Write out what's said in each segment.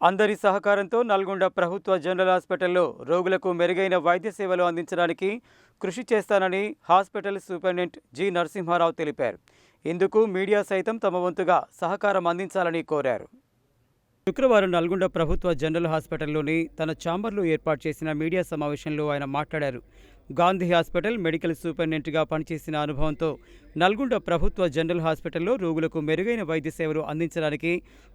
అందరి సహకారంతో నల్గొండ ప్రభుత్వ జనరల్ హాస్పిటల్లో రోగులకు మెరుగైన వైద్య సేవలు అందించడానికి కృషి చేస్తానని హాస్పిటల్ సూపరింటెండెంట్ జి నరసింహారావు తెలిపారు. ఇందుకు మీడియా సైతం తమ వంతుగా సహకారం అందించాలని కోరారు. శుక్రవారం నల్గొండ ప్రభుత్వ జనరల్ హాస్పిటల్లోని తన ఛాంబర్లో ఏర్పాటు చేసిన మీడియా సమావేశంలో ఆయన మాట్లాడారు. గాంధీ హాస్పిటల్ మెడికల్ సూపరింటెండెంట్గా పనిచేసిన అనుభవంతో నల్గొండ ప్రభుత్వ జనరల్ హాస్పిటల్లో రోగులకు మెరుగైన వైద్య సేవలు అందించడానికి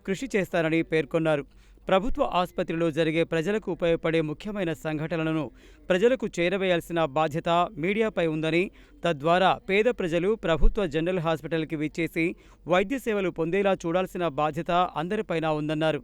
కృషి చేస్తానని పేర్కొన్నారు. ప్రభుత్వ ఆసుపత్రిలో జరిగే ప్రజలకు ఉపయోగపడే ముఖ్యమైన సంఘటనలను ప్రజలకు చేరవేయాల్సిన బాధ్యత మీడియాపై ఉందని తద్వారా పేద ప్రజలు ప్రభుత్వ జనరల్ హాస్పిటల్కి విచ్చేసి వైద్య సేవలు పొందేలా చూడాల్సిన బాధ్యత అందరిపైన ఉందన్నారు.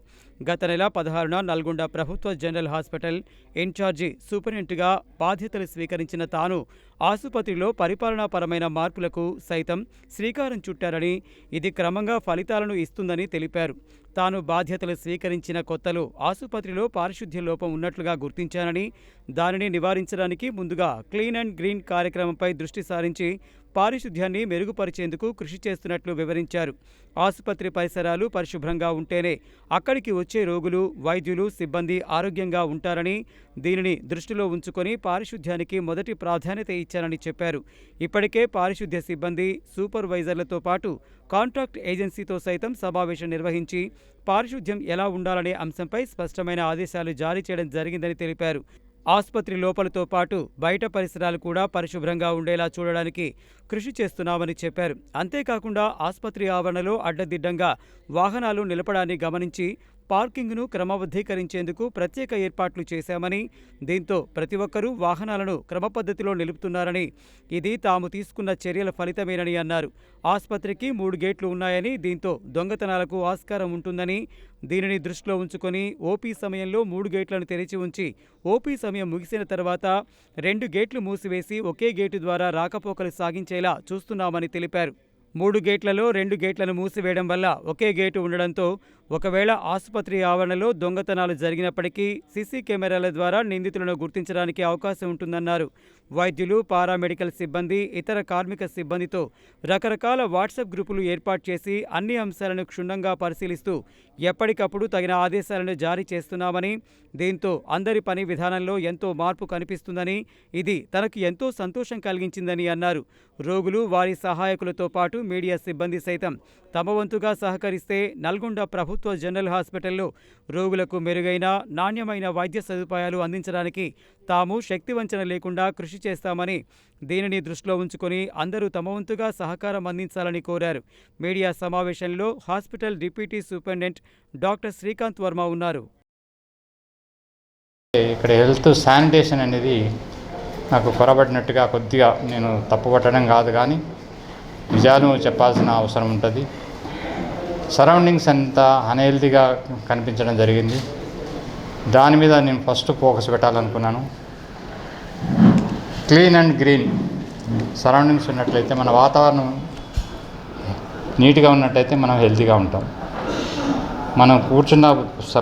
గత నెల పదహారున నల్గొండ ప్రభుత్వ జనరల్ హాస్పిటల్ ఇన్ఛార్జి సూపరింటెంట్గా బాధ్యతలు స్వీకరించిన తాను ఆసుపత్రిలో పరిపాలనాపరమైన మార్పులకు సైతం శ్రీకారం చుట్టారని ఇది క్రమంగా ఫలితాలను ఇస్తుందని తెలిపారు. తాను బాధ్యతలు స్వీకరించిన కొత్తలో ఆసుపత్రిలో పారిశుద్ధ్య లోపం ఉన్నట్లుగా గుర్తించానని దానిని నివారించడానికి ముందుగా క్లీన్ అండ్ గ్రీన్ కార్యక్రమంపై దృష్టి సారించి పారిశుద్ధ్యాన్ని మెరుగుపరిచేందుకు కృషి చేస్తున్నట్లు వివరించారు. ఆసుపత్రి పరిసరాలు పరిశుభ్రంగా ఉంటేనే అక్కడికి వచ్చే రోగులు వైద్యులు సిబ్బంది ఆరోగ్యంగా ఉంటారని దీనిని దృష్టిలో ఉంచుకొని పారిశుద్ధ్యానికి మొదటి ప్రాధాన్యత ఇచ్చారని చెప్పారు. ఇప్పటికే పారిశుద్ధ్య సిబ్బంది సూపర్వైజర్లతో పాటు కాంట్రాక్ట్ ఏజెన్సీతో సైతం సమావేశం నిర్వహించి పారిశుద్ధ్యం ఎలా ఉండాలనే అంశంపై స్పష్టమైన ఆదేశాలు జారీ చేయడం జరిగిందని తెలిపారు. ఆసుపత్రి లోపలతో పాటు బయట పరిసరాలు కూడా పరిశుభ్రంగా ఉండేలా చూడడానికి కృషి చేస్తున్నామని చెప్పారు. అంతేకాకుండా ఆసుపత్రి ఆవరణలో అడ్డదిడ్డంగా వాహనాలు నిలపడాన్ని గమనించి పార్కింగ్ను క్రమబద్ధీకరించేందుకు ప్రత్యేక ఏర్పాట్లు చేశామని దీంతో ప్రతి ఒక్కరూ వాహనాలను క్రమపద్ధతిలో నిలుపుతున్నారని ఇది తాము తీసుకున్న చర్యల ఫలితమేనని అన్నారు. ఆసుపత్రికి మూడు గేట్లు ఉన్నాయని దీంతో దొంగతనాలకు ఆస్కారం ఉంటుందని దీనిని దృష్టిలో ఉంచుకొని ఓపీ సమయంలో మూడు గేట్లను తెరిచి ఉంచి ఓపీ సమయం ముగిసిన తర్వాత రెండు గేట్లు మూసివేసి ఒకే గేటు ద్వారా రాకపోకలు సాగించేలా చూస్తున్నామని తెలిపారు. మూడు గేట్లలో రెండు గేట్లను మూసివేయడం వల్ల ఒకే గేటు ఉండడంతో ఒకవేళ ఆసుపత్రి ఆవరణలో దొంగతనాలు జరిగినప్పటికీ సీసీ కెమెరాల ద్వారా నిందితులను గుర్తించడానికి అవకాశం ఉంటుందన్నారు. వైద్యులు పారామెడికల్ సిబ్బంది ఇతర కార్మిక సిబ్బందితో రకరకాల వాట్సాప్ గ్రూపులు ఏర్పాటు చేసి అన్ని అంశాలను క్షుణ్ణంగా పరిశీలిస్తూ ఎప్పటికప్పుడు తగిన ఆదేశాలను జారీ చేస్తున్నామని దీంతో అందరి పని విధానంలో ఎంతో మార్పు కనిపిస్తుందని ఇది తనకు ఎంతో సంతోషం కలిగించిందని అన్నారు. రోగులు వారి సహాయకులతో పాటు మీడియా సిబ్బంది సైతం తమ వంతుగా సహకరిస్తే నల్గొండ ప్రభుత్వ జనరల్ హాస్పిటల్లో రోగులకు మెరుగైన నాణ్యమైన వైద్య సదుపాయాలు అందించడానికి తాము శక్తివంచన లేకుండా కృషి చేస్తామని దీనిని దృష్టిలో ఉంచుకొని అందరూ తమ వంతుగా సహకారం అందించాలని కోరారు. మీడియా సమావేశంలో hospital deputy superintendent doctor Srikanth Varma ఉన్నారు. ఇక్కడ హెల్త్ శానిటేషన్ అనేది నాకు పొరబడినట్టుగా కొద్దిగా నేను తప్పుపట్టడం కాదు కానీ నిజాలు చెప్పాల్సిన అవసరం ఉంటుంది. సరౌండింగ్స్ అంతా అన్హెల్తీగా కనిపించడం జరిగింది. దాని మీద నేను ఫస్ట్ ఫోకస్ పెట్టాలనుకున్నాను. క్లీన్ అండ్ గ్రీన్ సరౌండింగ్స్ ఉన్నట్లయితే మన వాతావరణం నీట్గా ఉన్నట్టయితే మనం హెల్తీగా ఉంటాం. మనం కూర్చున్న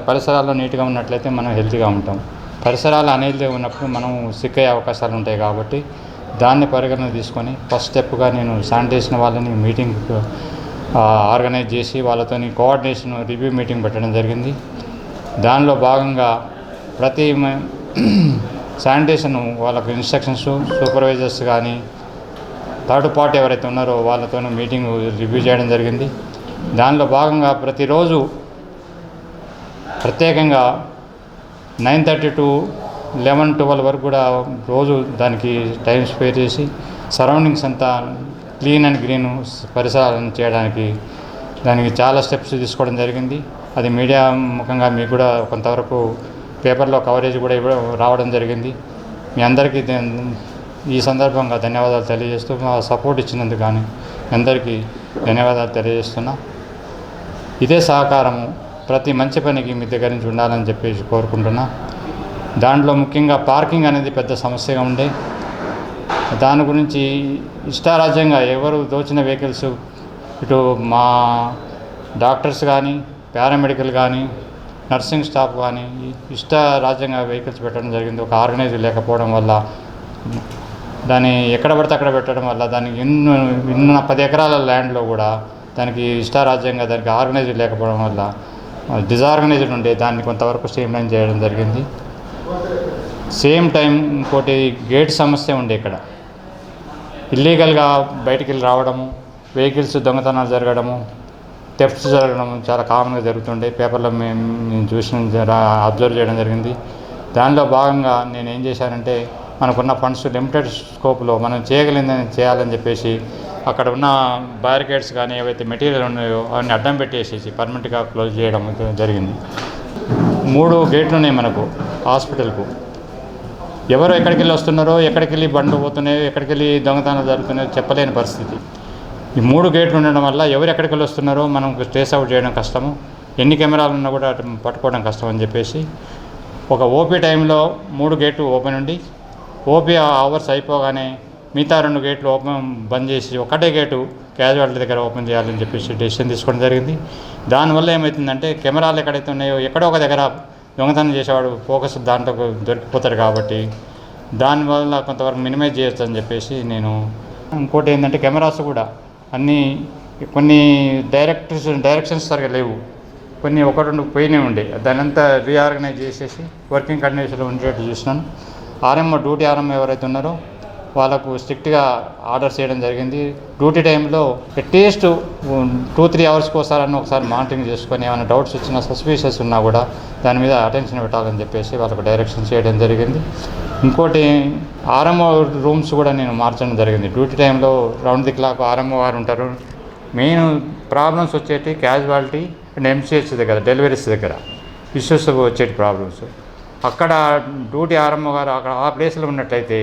పరిసరాల్లో నీట్గా ఉన్నట్లయితే మనం హెల్తీగా ఉంటాం. పరిసరాలు అనేది ఉన్నప్పుడు మనం సిక్ అయ్యే అవకాశాలు ఉంటాయి కాబట్టి దాన్ని పరిగణన తీసుకొని ఫస్ట్ స్టెప్గా నేను శానిటేషన్ వాళ్ళని మీటింగ్ ఆర్గనైజ్ చేసి వాళ్ళతోని కోఆర్డినేషన్ రివ్యూ మీటింగ్ పెట్టడం జరిగింది. దానిలో భాగంగా ప్రతి శానిటేషన్ వాళ్ళకు ఇన్స్ట్రక్షన్స్ సూపర్వైజర్స్ కానీ థర్డ్ పార్టీ ఎవరైతే ఉన్నారో వాళ్ళతో మీటింగ్ రివ్యూ చేయడం జరిగింది. దానిలో భాగంగా ప్రతిరోజు ప్రత్యేకంగా nine thirty to eleven twelve వరకు కూడా రోజు దానికి టైం స్పేర్ చేసి సరౌండింగ్స్ అంతా క్లీన్ అండ్ గ్రీన్ పరిసరాలను చేయడానికి దానికి చాలా స్టెప్స్ తీసుకోవడం జరిగింది. అది మీడియా ముఖంగా మీకు కూడా కొంతవరకు పేపర్లో కవరేజ్ కూడా ఇవ్వడం రావడం జరిగింది. మీ అందరికీ ఈ సందర్భంగా ధన్యవాదాలు తెలియజేస్తూ మా సపోర్ట్ ఇచ్చినందుకు కానీ అందరికీ ధన్యవాదాలు తెలియజేస్తున్నా. ఇదే సహకారము ప్రతి మంచి పనికి మీ దగ్గర నుంచి ఉండాలని చెప్పేసి కోరుకుంటున్నా. దాంట్లో ముఖ్యంగా పార్కింగ్ అనేది పెద్ద సమస్యగా ఉండే. దాని గురించి ఇష్టారాజ్యంగా ఎవరు దోచిన వెహికల్స్ ఇటు మా డాక్టర్స్ కానీ పారామెడికల్ కానీ నర్సింగ్ స్టాఫ్ కానీ ఇష్ట రాజ్యంగా వెహికల్స్ పెట్టడం జరిగింది. ఒక ఆర్గనైజ్ లేకపోవడం వల్ల దాన్ని ఎక్కడ పడితే అక్కడ పెట్టడం వల్ల దానికి ఎన్నో ఇన్న పది ఎకరాల ల్యాండ్లో కూడా దానికి ఇష్టారాజ్యంగా దానికి ఆర్గనైజ్ లేకపోవడం వల్ల డిజార్గనైజ్డ్ ఉండే దాన్ని కొంతవరకు స్ట్రీమ్లైన్ చేయడం జరిగింది. సేమ్ టైం ఇంకోటి గేట్ సమస్య ఉండే ఇక్కడ. ఇల్లీగల్గా బయటికి వెళ్ళి రావడము వెహికల్స్ దొంగతనాలు జరగడము థెఫ్ట్స్ జరగడం చాలా కామన్గా జరుగుతుండే. పేపర్లో మేము నేను చూసిన అబ్జర్వ్ చేయడం జరిగింది. దానిలో భాగంగా నేను ఏం చేశానంటే మనకున్న ఫండ్స్ లిమిటెడ్ స్కోప్లో మనం చేయగలిగిందని చేయాలని చెప్పేసి అక్కడ ఉన్న బ్యారికేడ్స్ కానీ ఏవైతే మెటీరియల్ ఉన్నాయో అవన్నీ అడ్డం పెట్టేసేసి పర్మనెంట్గా క్లోజ్ చేయడం జరిగింది. మూడు గేట్లు ఉన్నాయి మనకు హాస్పిటల్కు. ఎవరు ఎక్కడికి వెళ్ళి వస్తున్నారో ఎక్కడికి వెళ్ళి బండ్లు పోతున్నాయో ఎక్కడికి వెళ్ళి దొంగతనాలు జరుగుతున్నాయో చెప్పలేని పరిస్థితి. ఈ మూడు గేట్లు ఉండడం వల్ల ఎవరు ఎక్కడికి వెళ్ళి వస్తున్నారో మనం ట్రేస్ అవుట్ చేయడం కష్టము. ఎన్ని కెమెరాలు ఉన్నా కూడా పట్టుకోవడం కష్టం అని చెప్పేసి ఒక ఓపీ టైంలో మూడు గేట్లు ఓపెన్ ఉండి ఓపీ అవర్స్ అయిపోగానే మిగతా రెండు గేట్లు ఓపెన్ బంద్ చేసి ఒకటే గేటు క్యాజువాలిటీ దగ్గర ఓపెన్ చేయాలని చెప్పేసి డెసిషన్ తీసుకోవడం జరిగింది. దానివల్ల ఏమవుతుందంటే కెమెరాలు ఎక్కడైతే ఉన్నాయో ఎక్కడో ఒక దగ్గర దొంగతనం చేసేవాడు ఫోకస్ దాంట్లో దొరికిపోతాడు కాబట్టి దానివల్ల కొంతవరకు మినిమైజ్ చేయొచ్చు అని చెప్పేసి నేను ఇంకోటి ఏంటంటే కెమెరాస్ కూడా అన్నీ కొన్ని డైరెక్టర్స్ డైరెక్షన్స్ సరిగా లేవు. కొన్ని ఒక రెండు పోయినే ఉండే. దాని అంతా రీఆర్గనైజ్ చేసేసి వర్కింగ్ కండిషన్లో ఉండేట్టు చూసినాను. ఆర్ఎంఓ డ్యూటీ ఆర్ఎంఓ ఎవరైతే ఉన్నారో వాళ్ళకు స్ట్రిక్ట్గా ఆర్డర్స్ చేయడం జరిగింది. డ్యూటీ టైంలో అట్లీస్ట్ టూ త్రీ అవర్స్కి ఒకసారి ఒకసారి మానిటరింగ్ చేసుకొని ఏమైనా డౌట్స్ వచ్చినా సస్పీషియస్ ఉన్నా కూడా దాని మీద అటెన్షన్ పెట్టాలని చెప్పేసి వాళ్ళకు డైరెక్షన్ చేయడం జరిగింది. ఇంకోటి ఆర్ఎంఓ రూమ్స్ కూడా నేను మార్చడం జరిగింది. డ్యూటీ టైంలో రౌండ్ ది క్లాక్ ఆర్ఎంఓ వారు ఉంటారు. మెయిన్ ప్రాబ్లమ్స్ వచ్చేటి క్యాజువాలిటీ అండ్ ఎంసీహెచ్ దగ్గర డెలివరీస్ దగ్గర. ఇష్యూస్ వచ్చేటి ప్రాబ్లమ్స్. అక్కడ డ్యూటీ ఆర్ఎంఓ గారు అక్కడ ఆ ప్లేస్లో ఉన్నట్లయితే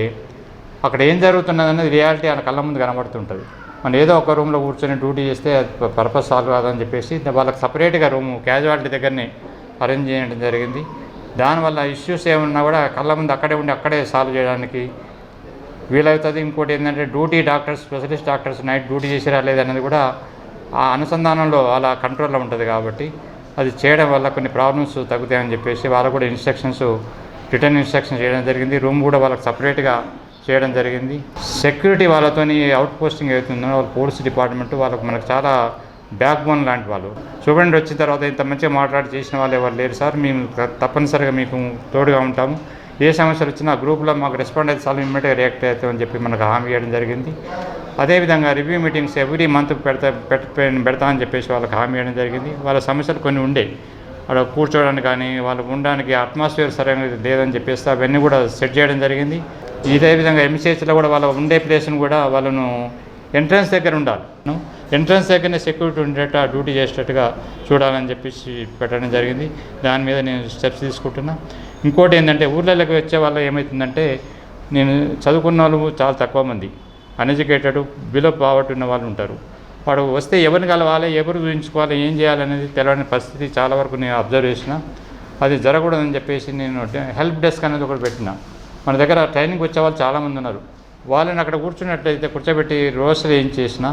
అక్కడ ఏం జరుగుతున్నది అనేది రియాలిటీ ఆయన కళ్ళ ముందు కనబడుతుంటుంది. మనం ఏదో ఒక రూమ్లో కూర్చొని డ్యూటీ చేస్తే అది పర్పస్ సాల్వ్ కాదని చెప్పేసి వాళ్ళకి సపరేట్గా రూము క్యాజువాలిటీ దగ్గరనే అరేంజ్ చేయడం జరిగింది. దానివల్ల ఇష్యూస్ ఏమన్నా కూడా కళ్ళ ముందు అక్కడే ఉండి అక్కడే సాల్వ్ చేయడానికి వీలవుతుంది. ఇంకోటి ఏంటంటే duty doctors specialist doctors night duty చేసిరా లేదనేది కూడా ఆ అనుసంధానంలో అలా కంట్రోల్లో ఉంటుంది కాబట్టి అది చేయడం వల్ల కొన్ని ప్రాబ్లమ్స్ తగ్గుతాయని చెప్పేసి వాళ్ళకు కూడా ఇన్స్ట్రక్షన్స్ రిటర్న్ ఇన్స్ట్రక్షన్ చేయడం జరిగింది. రూమ్ కూడా వాళ్ళకి సపరేట్గా చేయడం జరిగింది. సెక్యూరిటీ వాళ్ళతోని అవుట్ పోస్టింగ్ అవుతుందో వాళ్ళ పోలీస్ డిపార్ట్మెంట్ వాళ్ళకు మనకు చాలా బ్యాక్ బోన్ లాంటి వాళ్ళు. చూడండి వచ్చిన తర్వాత ఇంత మంచిగా మాట్లాడి చేసిన వాళ్ళు ఎవరు లేరు సార్. మేము తప్పనిసరిగా మీకు తోడుగా ఉంటాము. ఏ సమస్యలు వచ్చినా గ్రూప్లో మాకు రెస్పాండ్ అయితే చాలా ఇమ్మీడియట్గా రియాక్ట్ అవుతామని చెప్పి మనకు హామీ ఇవ్వడం జరిగింది. అదేవిధంగా రివ్యూ మీటింగ్స్ ఎవ్రీ మంత్ పెడతా పెడతా అని చెప్పేసి వాళ్ళకి హామీ ఇవ్వడం జరిగింది. వాళ్ళ సమస్యలు కొన్ని ఉండే. అక్కడ కూర్చోవడానికి కానీ వాళ్ళకు ఉండడానికి అట్మాస్ఫియర్ సరైన లేదని చెప్పేసి అవన్నీ కూడా సెట్ చేయడం జరిగింది. ఇదే విధంగా ఎంసీహెచ్లో కూడా వాళ్ళ ఉండే ప్లేస్ను కూడా వాళ్ళను ఎంట్రన్స్ దగ్గర ఉండాలి. ఎంట్రన్స్ దగ్గరనే సెక్యూరిటీ ఉండేట డ్యూటీ చేసేటట్టుగా చూడాలని చెప్పేసి పెట్టడం జరిగింది. దాని మీద నేను స్టెప్స్ తీసుకుంటున్నా. ఇంకోటి ఏంటంటే ఊర్లలోకి వచ్చే వాళ్ళు ఏమవుతుందంటే నేను చదువుకున్న వాళ్ళు చాలా తక్కువ మంది. అన్ఎడ్యుకేటెడ్ బిలో పావర్టీ ఉన్న వాళ్ళు ఉంటారు. వాడు వస్తే ఎవరిని కలవాలి ఎవరు చూపించుకోవాలి ఏం చేయాలనేది తెలియని పరిస్థితి చాలా వరకు నేను అబ్జర్వ్ చేసిన. అది జరగకూడదని చెప్పేసి నేను హెల్ప్ డెస్క్ అనేది ఒకటి పెట్టిన. మన దగ్గర ట్రైనింగ్ వచ్చే వాళ్ళు చాలామంది ఉన్నారు వాళ్ళని అక్కడ కూర్చున్నట్లయితే కూర్చోబెట్టి రోజులు ఏం చేసినా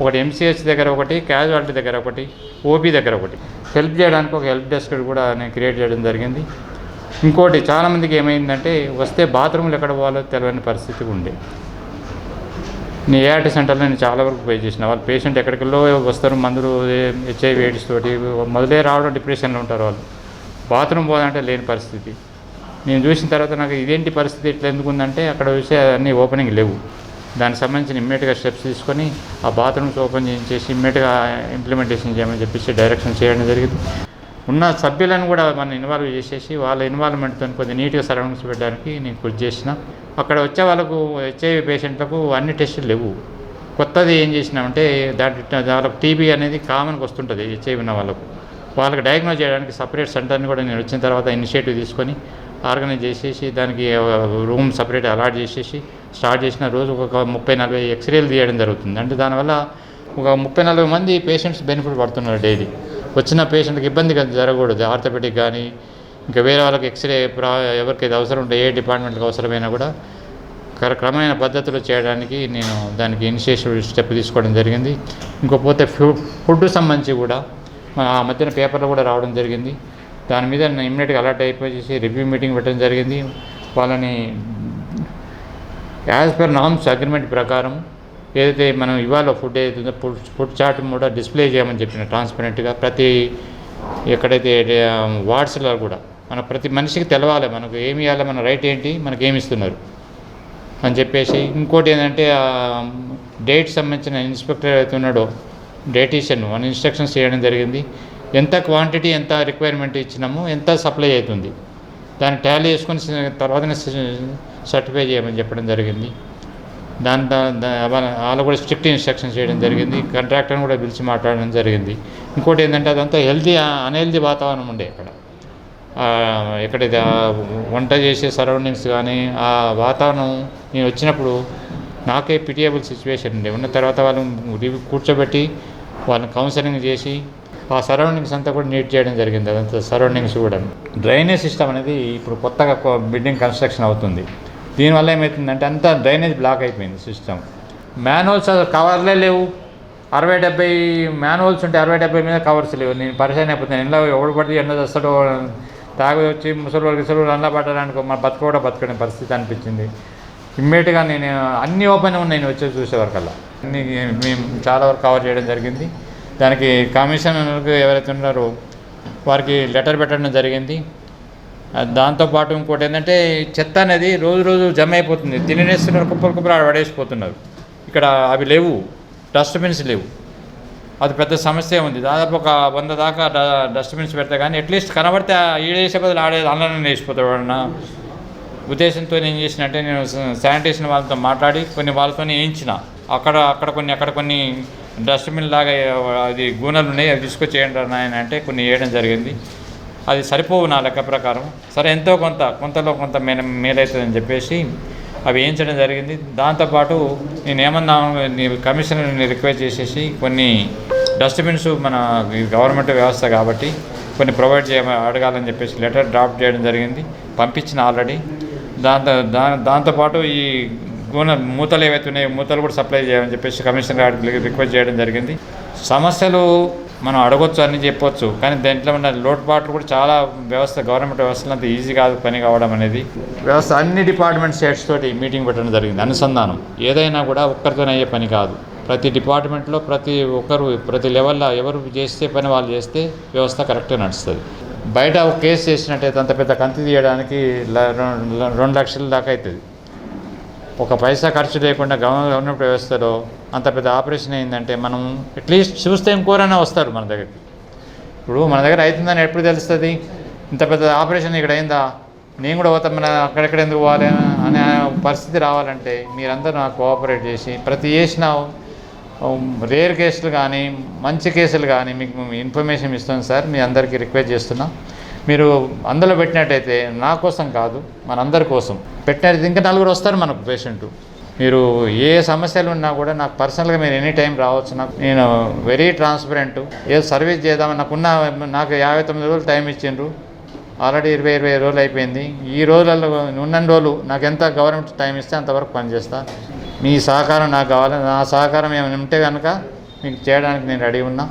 ఒకటి ఎంసీహెచ్ దగ్గర ఒకటి క్యాజువాలిటీ దగ్గర ఒకటి ఓపీ దగ్గర ఒకటి హెల్ప్ చేయడానికి ఒక హెల్ప్ డెస్క్ కూడా నేను క్రియేట్ చేయడం జరిగింది ఇంకోటి చాలామందికి ఏమైందంటే వస్తే బాత్రూమ్లు ఎక్కడ పోవాలో తెలియని పరిస్థితి ఉండే నేను ఏఆర్టీ సెంటర్లో నేను చాలా వరకు పే చేసిన వాళ్ళు పేషెంట్ ఎక్కడికెళ్ళో వస్తారు మందులు హెచ్ఐవి ఎయిడ్స్ తోటి మొదలే రావడం డిప్రెషన్లో ఉంటారు వాళ్ళు బాత్రూమ్ పోవాలంటే లేని పరిస్థితి నేను చూసిన తర్వాత నాకు ఇదేంటి పరిస్థితి ఇట్లా ఎందుకు ఉందంటే అక్కడ చూసే అన్ని ఓపెనింగ్ లేవు. దానికి సంబంధించిన ఇమ్మీడియట్గా స్టెప్స్ తీసుకొని ఆ బాత్రూమ్స్ ఓపెన్ చేసి ఇమ్మీడియట్గా ఇంప్లిమెంటేషన్ చేయమని చెప్పేసి డైరెక్షన్ చేయడం జరిగింది. ఉన్న సభ్యులను కూడా మనం ఇన్వాల్వ్ చేసేసి వాళ్ళ ఇన్వాల్వ్మెంట్తో కొద్ది నీట్గా సరౌండింగ్స్ పెట్టడానికి నేను కృషి చేసిన. అక్కడ వచ్చే వాళ్ళకు హెచ్ఐవి పేషెంట్లకు అన్ని టెస్టులు లేవు. కొత్తది ఏం చేసినామంటే దాంట్లో వాళ్ళకు టీబీ అనేది కామన్కి వస్తుంటుంది హెచ్ఐవి ఉన్న వాళ్ళకు. వాళ్ళకి డయాగ్నోజ్ చేయడానికి సపరేట్ సెంటర్ని కూడా నేను వచ్చిన తర్వాత ఇనిషియేటివ్ తీసుకొని ఆర్గనైజ్ చేసేసి దానికి రూమ్ సపరేట్ అలాట్ చేసేసి స్టార్ట్ చేసిన రోజు ఒక ముప్పై నలభై ఎక్స్రేలు తీయడం జరుగుతుంది. అంటే దానివల్ల ఒక ముప్పై నలభై మంది పేషెంట్స్ బెనిఫిట్ పడుతున్నారు డైలీ. వచ్చిన పేషెంట్కి ఇబ్బంది జరగకూడదు. ఆర్థోపెటిక్ కానీ ఇంకా వేరే వాళ్ళకి ఎక్స్రే ప్రా ఎవరికైతే అవసరం ఉంటే ఏ డిపార్ట్మెంట్కి అవసరమైనా కూడా కర క్రమమైన పద్ధతిలో చేయడానికి నేను దానికి ఇనిషియేటివ్ స్టెప్ తీసుకోవడం జరిగింది. ఇంకపోతే ఫుడ్ ఫుడ్ సంబంధించి కూడా ఆ మధ్యన పేపర్లో కూడా రావడం జరిగింది. దాని మీద నేను ఇమ్మీడియట్గా అలర్ట్ అయిపోయి రివ్యూ మీటింగ్ పెట్టడం జరిగింది. వాళ్ళని యాజ్ పర్ నామ్స్ అగ్రిమెంట్ ప్రకారం ఏదైతే మనం ఇవాళ ఫుడ్ ఏదైతే ఫుడ్ ఫుడ్ చార్ట్ కూడా డిస్ప్లే చేయమని చెప్పిన ట్రాన్స్పరెంట్గా ప్రతి ఎక్కడైతే um, ఆ, వార్డ్స్లో కూడా మన ప్రతి మనిషికి తెలవాలి మనకు ఏమి ఇవ్వాలి మన రైట్ ఏంటి మనకి ఏమి ఇస్తున్నారు అని చెప్పేసి. ఇంకోటి ఏంటంటే um, డేట్ సంబంధించిన ఇన్స్పెక్టర్ అయితే ఉన్నాడో డేటీషియన్ మన ఇన్స్ట్రక్షన్స్ చేయడం జరిగింది. ఎంత క్వాంటిటీ ఎంత రిక్వైర్మెంట్ ఇచ్చినాము ఎంత సప్లై అవుతుంది. దాన్ని ట్యాలీ చేసుకొని తర్వాతనే సర్టిఫై చేయమని చెప్పడం జరిగింది. దాని వాళ్ళు కూడా స్ట్రిక్ట్ ఇన్స్ట్రక్షన్ చేయడం జరిగింది. కాంట్రాక్టర్ని కూడా పిలిచి మాట్లాడడం జరిగింది. ఇంకోటి ఏంటంటే అదంతా హెల్దీ అన్హెల్దీ వాతావరణం ఉండే ఇక్కడ. ఇక్కడ వంట చేసే సరౌండింగ్స్ కానీ ఆ వాతావరణం నేను వచ్చినప్పుడు నాకే పిటియబుల్ సిచ్యువేషన్ ఉండే. ఉన్న తర్వాత వాళ్ళు కూర్చోబెట్టి వాళ్ళని కౌన్సిలింగ్ చేసి ఆ సరౌండింగ్స్ అంతా కూడా నీట్ చేయడం జరిగింది. అదంతా సరౌండింగ్స్ కూడా. డ్రైనేజ్ సిస్టమ్ అనేది ఇప్పుడు కొత్తగా బిల్డింగ్ కన్స్ట్రక్షన్ అవుతుంది. దీనివల్ల ఏమవుతుందంటే అంతా డ్రైనేజ్ బ్లాక్ అయిపోయింది సిస్టమ్. మ్యాన్హోల్స్ కవర్లే లేవు. అరవై డెబ్బై మ్యాన్హోల్స్ ఉంటే అరవై డెబ్బై మీద కవర్స్ లేవు. నేను పరిచయం అయిపోతాను ఇంట్లో ఎవడు పడితే ఎండ చేస్తాడో తాగి వచ్చి ముసలి వాళ్ళు గిసలు వాళ్ళు అన్న పడ్డారనుకో మన బతుకు కూడా బతకని పరిస్థితి అనిపించింది. ఇమ్మీడియట్గా నేను అన్ని ఓపెన్ ఉన్నాయి నేను వచ్చి చూసేవరకల్లా. అన్ని మేము చాలా వరకు కవర్ చేయడం జరిగింది. దానికి కమిషనర్కి ఎవరైతే ఉన్నారో వారికి లెటర్ పెట్టడం జరిగింది. దాంతోపాటు ఇంకోటి ఏంటంటే చెత్త అనేది రోజు రోజు జమ అయిపోతుంది. తినేస్తున్నారు కుప్పలు కుప్పలు ఆడ పడేసిపోతున్నారు. ఇక్కడ అవి లేవు. డస్ట్బిన్స్ లేవు. అది పెద్ద సమస్య ఉంది. దాదాపు ఒక వంద దాకా డ- డస్ట్బిన్స్ పెడతా కానీ అట్లీస్ట్ కనబడితే ఈడేసే బదులు ఆడే అన్నం వేసిపోతాడు ఉద్దేశంతో ఏం చేసినట్టే నేను శానిటేషన్ వాళ్ళతో మాట్లాడి కొన్ని వాళ్ళతో వేయించిన. అక్కడ అక్కడ కొన్ని అక్కడ కొన్ని డస్ట్బిన్ లాగా అది గూనెలు ఉన్నాయి అవి తీసుకొచ్చేయండి అన్న అంటే కొన్ని వేయడం జరిగింది. అది సరిపోవు నా లెక్క ప్రకారం. సరే ఎంతో కొంత కొంతలో కొంత మేల మేలవుతుందని చెప్పేసి అవి వేయించడం జరిగింది. దాంతోపాటు నేను ఏమన్నా నీ కమిషనర్ని రిక్వెస్ట్ చేసేసి కొన్ని డస్ట్బిన్స్ మన గవర్నమెంట్ వ్యవస్థ కాబట్టి కొన్ని ప్రొవైడ్ చేయ అడగాలని చెప్పేసి లెటర్ డ్రాప్ చేయడం జరిగింది. పంపించిన ఆల్రెడీ. దాంతో దా దాంతోపాటు ఈ గూన మూతలు ఏవైతే ఉన్నాయో మూతలు కూడా సప్లై చేయమని చెప్పేసి కమిషనర్ గారికి రిక్వెస్ట్ చేయడం జరిగింది. సమస్యలు మనం అడగొచ్చు అని చెప్పొచ్చు కానీ దాంట్లో ఉన్న లోటుపాట్లు కూడా చాలా వ్యవస్థ గవర్నమెంట్ వ్యవస్థలు అంత ఈజీ కాదు పని కావడం అనేది. వ్యవస్థ అన్ని డిపార్ట్మెంట్ స్టేట్స్ తోటి మీటింగ్ పెట్టడం జరిగింది అనుసంధానం. ఏదైనా కూడా ఒక్కరితోనే అయ్యే పని కాదు. ప్రతి డిపార్ట్మెంట్లో ప్రతి ఒక్కరు ప్రతి లెవెల్లో ఎవరు చేస్తే పని వాళ్ళు చేస్తే వ్యవస్థ కరెక్ట్గా నడుస్తుంది. బయట ఒక కేసు చేసినట్టయితే అంత పెద్ద కంతి తీయడానికి రెండు లక్షల దాకా అవుతుంది. ఒక పైసా ఖర్చు లేకుండా గవర్నమెంట్ వ్యవస్థలో అంత పెద్ద ఆపరేషన్ అయిందంటే మనం అట్లీస్ట్ చూస్తే ఇంకోరైనా వస్తారు మన దగ్గరికి. ఇప్పుడు మన దగ్గర అవుతుందని ఎప్పుడు తెలుస్తుంది? ఇంత పెద్ద ఆపరేషన్ ఇక్కడ అయిందా? నేను కూడా పోతా మన అక్కడెక్కడ ఎందుకు పోవాలి అనే పరిస్థితి రావాలంటే మీరందరూ నాకు కోఆపరేట్ చేసి ప్రతి చేసినావు Um, రేర్ కేసులు కానీ మంచి కేసులు కానీ మీకు ఇన్ఫర్మేషన్ ఇస్తాం సార్. మీ అందరికీ రిక్వెస్ట్ చేస్తున్నాం. మీరు అందులో పెట్టినట్టయితే నా కోసం కాదు మనందరి కోసం. పెట్టినట్టు ఇంకా నలుగురు వస్తారు మనకు పేషెంట్ మీరు ఏ సమస్యలు ఉన్నా కూడా నాకు పర్సనల్గా మీరు ఎనీ టైం రావచ్చు. నాకు నేను వెరీ ట్రాన్స్పరెంట్ ఏ సర్వీస్ చేద్దామని నాకున్న నాకు యాభై తొమ్మిది రోజులు టైం ఇచ్చిండ్రు. ఆల్రెడీ ఇరవై ఇరవై రోజులు అయిపోయింది. ఈ రోజులలో ఉన్న రోజులు నాకు ఎంత గవర్నమెంట్ టైం ఇస్తే అంతవరకు పనిచేస్తాను మీ సహకారం నాకు కావాలి. నా సహకారం ఏమైనా ఉంటే కనుక మీకు చేయడానికి నేను రెడీ ఉన్నా.